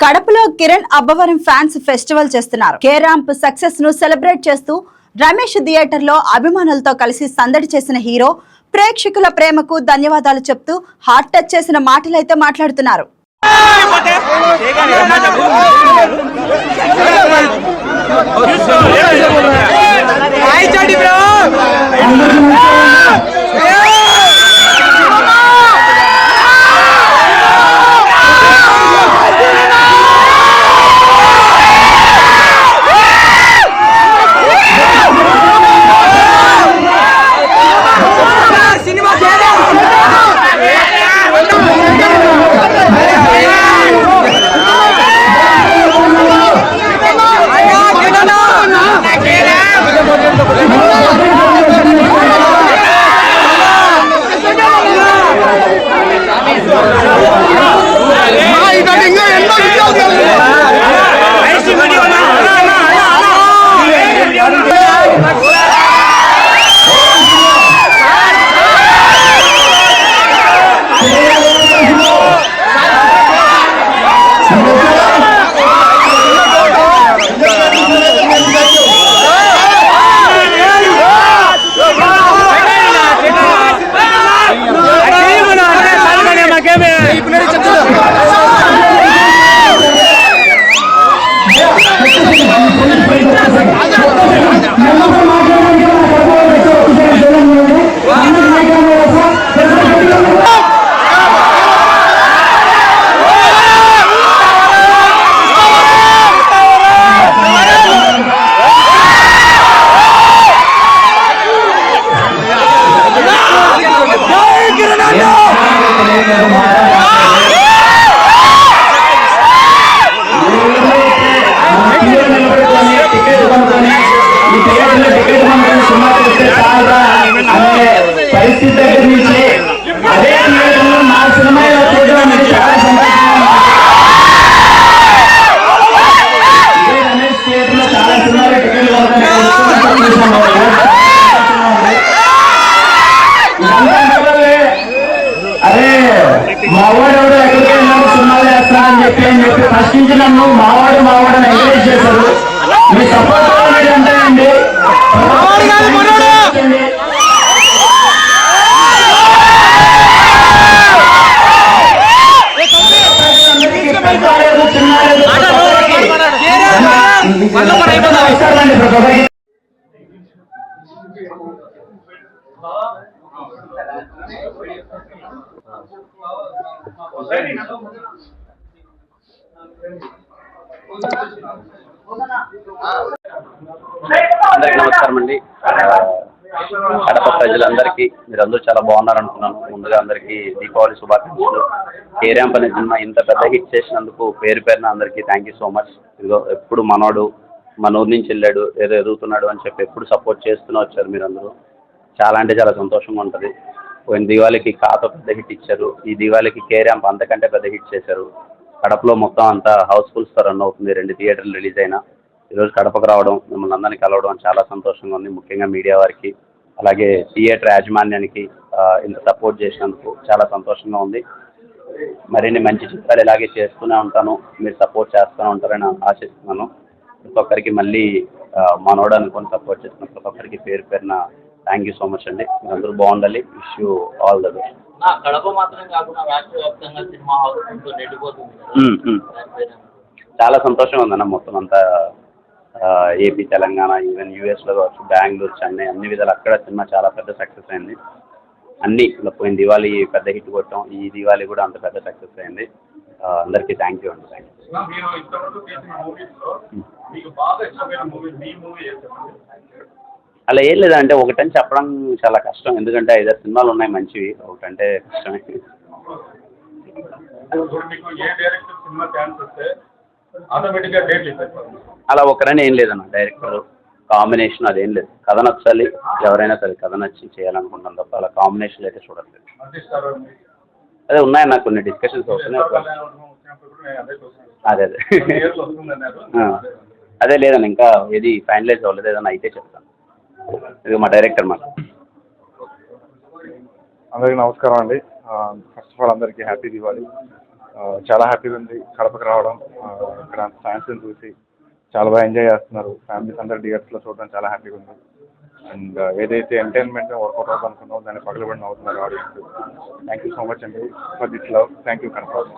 కడపలో Kiran Abbavaram fans festival చేస్తున్నారు. కేరాంప్ సక్సెస్ను celebrate చేస్తూ రమేష్ థియేటర్లో అభిమానులతో కలిసి సందడి చేసిన హీరో ప్రేక్షకుల ప్రేమకు ధన్యవాదాలు చెప్తూ హార్ట్ టచ్ చేసిన మాటలైతే మాట్లాడుతున్నారు. చాలా సినిమాలు టికెట్లు. అరే మావాడు ఎవడో ఎక్కడికి వెళ్ళాము సినిమాలు చెప్పి అని చెప్పి ఫస్ట్ నుంచి నన్ను మావాడు మావాడు అని ఎంకరేజ్ చేశారు. మీ సపోర్ట్ అనేది అందరికీ నమస్కారం అండి. కడప ప్రజలందరికీ మీరందరూ చాలా బాగున్నారు అనుకున్నాను ముందుగా అందరికీ దీపావళి శుభాకాంక్షలు. కేరాంప్ అనే సినిమా ఇంత పెద్ద హిట్ చేసినందుకు పేరు పేరున అందరికీ థ్యాంక్ యూ సో మచ్ ఇదిగో ఎప్పుడు మనోడు మన ఊరి నుంచి వెళ్ళాడు ఏదో ఎదుగుతున్నాడు అని చెప్పి ఎప్పుడు సపోర్ట్ చేస్తూనే వచ్చారు మీరందరూ. చాలా అంటే చాలా సంతోషంగా ఉంటుంది. పోయిన దివాళికి కాతో పెద్ద హిట్ ఇచ్చారు. ఈ దివాళీకి కేరాంప్ అంతకంటే పెద్ద హిట్ చేశారు. కడపలో మొత్తం అంతా హౌస్ఫుల్స్ రన్ అవుతుంది. రెండు థియేటర్లు రిలీజ్ అయినా. ఈరోజు కడపకు రావడం మిమ్మల్ని అందరినీ కలవడం చాలా సంతోషంగా ఉంది. ముఖ్యంగా మీడియా వారికి. అలాగే థియేటర్ యాజమాన్యానికి ఇంత సపోర్ట్ చేసినందుకు చాలా సంతోషంగా ఉంది. మరిన్ని మంచి చిత్రాలు ఇలాగే చేస్తూనే ఉంటాను. మీరు సపోర్ట్ చేస్తూనే ఉంటారని ఆశిస్తున్నాను. ప్రతి ఒక్కరికి మళ్ళీ మనోడు అనుకొని సపోర్ట్ చేస్తున్న ప్రతి ఒక్కరికి పేరు పేరున థ్యాంక్ యూ సో మచ్ అండి. మీరందరూ బాగుండాలి. Wish you all the best Kadapa కాకుండా రాష్ట్ర వ్యాప్తంగా సినిమా నిండిపోతుంది చాలా సంతోషంగా ఉందన్న మొత్తం అంతా. ఏపీ తెలంగాణ ఈవెన్ యూఎస్లో కావచ్చు బెంగళూరు చెన్నై అన్ని విధాలు అక్కడ సినిమా చాలా పెద్ద సక్సెస్ అయింది. అన్ని పోయిన దివాళీ పెద్ద హిట్ కొట్టాం. ఈ దివాళీ కూడా అంత పెద్ద సక్సెస్ అయింది. అందరికీ థ్యాంక్ యూ అండి. థ్యాంక్ ఏం అలా ఏం లేదంటే ఒకటని చెప్పడం చాలా కష్టం. ఎందుకంటే ఐదారు సినిమాలు ఉన్నాయి మంచివి. ఒకటంటే కష్టమే. ఏ అలా ఒకరని ఏం లేదన్న డైరెక్టర్ కాంబినేషన్ అదేం లేదు. కథ నచ్చాలి. ఎవరైనా సరే కథ నచ్చి చేయాలనుకుంటాం తప్ప అలా కాంబినేషన్ అయితే చూడట్లేదు. అదే ఉన్నాయన్న కొన్ని డిస్కషన్స్ అవుతున్నాయి అదే అదే అదే. లేదన్న ఇంకా ఏది ఫైనలైజ్ అవ్వలేదు ఏదన్నా అయితే చెప్తాను. ఇది మా డైరెక్టర్ మాట అందరికీ నమస్కారం అండి. ఫస్ట్ ఆఫ్ ఆల్ అందరికీ హ్యాపీ దివాళీ ఆ, చాలా హ్యాపీగా ఉంది. కడపకి రావడం ఇక్కడ ఫ్యాన్స్ని చూసి చాలా బాగా ఎంజాయ్ చేస్తున్నారు. ఫ్యామిలీస్ అందరు థియేటర్స్లో చూడడం చాలా హ్యాపీగా ఉంది. అండ్ uh, ఏదైతే ఎంటర్టైన్మెంట్ వర్కౌట్ అవుతుంది అనుకున్నామో దాన్ని పగలబడిన అవుతున్నారు audience. Thank you so much అండి. For this love thank you confirm